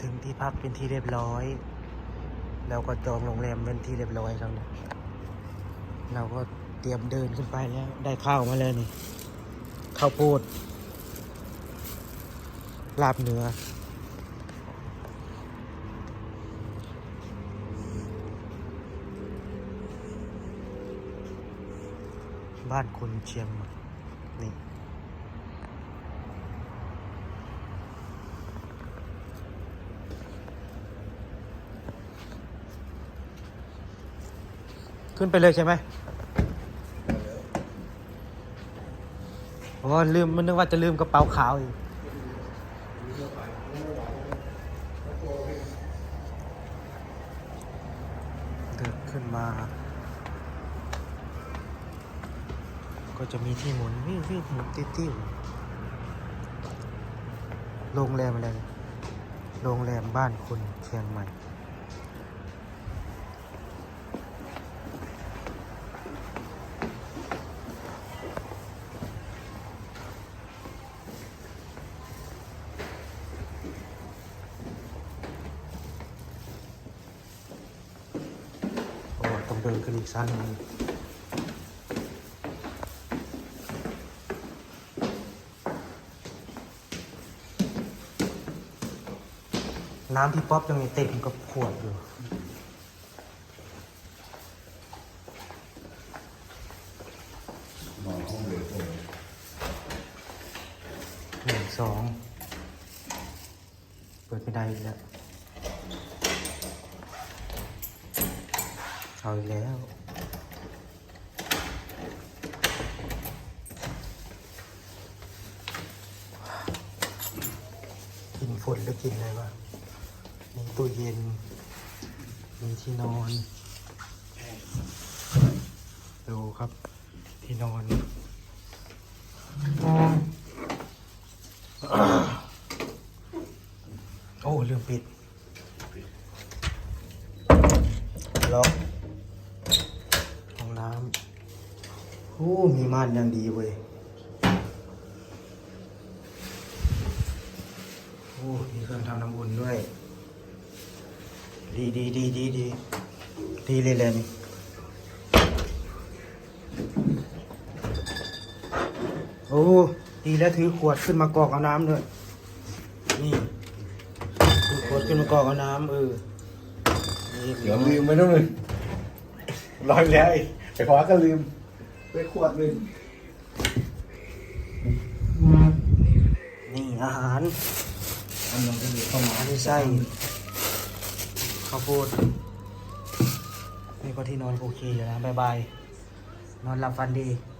ถึงที่พักเป็นที่เรียบร้อยแล้วก็จองโรงแรมเป็นที่เรียบร้อยแล้วนะเราก็เตรียมเดินขึ้นไปแล้ว ได้ข้าวมาแล้วนี่ข้าวโพดลาบเนื้อบ้านคนเชียงใหม่นี่ ขึ้นไปเลยใช่ไหมโอ้ลืมมันนึกว่าจะลืมกระเป๋าขาวอีกเดินขึ้นมา ก็จะมีที่หมุนวิววิวหมุนติ้วติ้วโรงแรมอะไรโรงแรมบ้านคนเชียงใหม่ เดินขึ้นอีกสั้นนึงน้ำที่ป๊อปยังมีเต็มกับขวดอยู่นอนห้องเดียวกันหนึ่งสอง เปิดไม่ได้อีกแล้ว เอาอีกแล้ว กินฝนหรือกินอะไรวะมีตู้เย็น มีที่นอน ดูครับ ที่นอนโอ้ลืมปิดล็อก น้ำโอ้ มีม่านย่างดีเว้ย โอ้ มีเครื่องทำน้ำอุ่นด้วย ดีดีดีดีดีดีเลยเลยนี่โอ้ ดีแล้วถือขวดขึ้นมากรอกเอาน้ำด้วย นี่ถือขวดขึ้นมากรอกเอาน้ำเออนี่ เดี๋ยวลืมไปต้องเลยลอยแล้วไอ ไอ้ขวาก็ลืมไปขวดหนึ่งนี่อาหารอันนั้นก็มีเข้ามาอันนี้ไส้ข้าวโพดนี่ก็ที่นอนโอเคอยู่นะบายบาย นอนหลับฝันดีค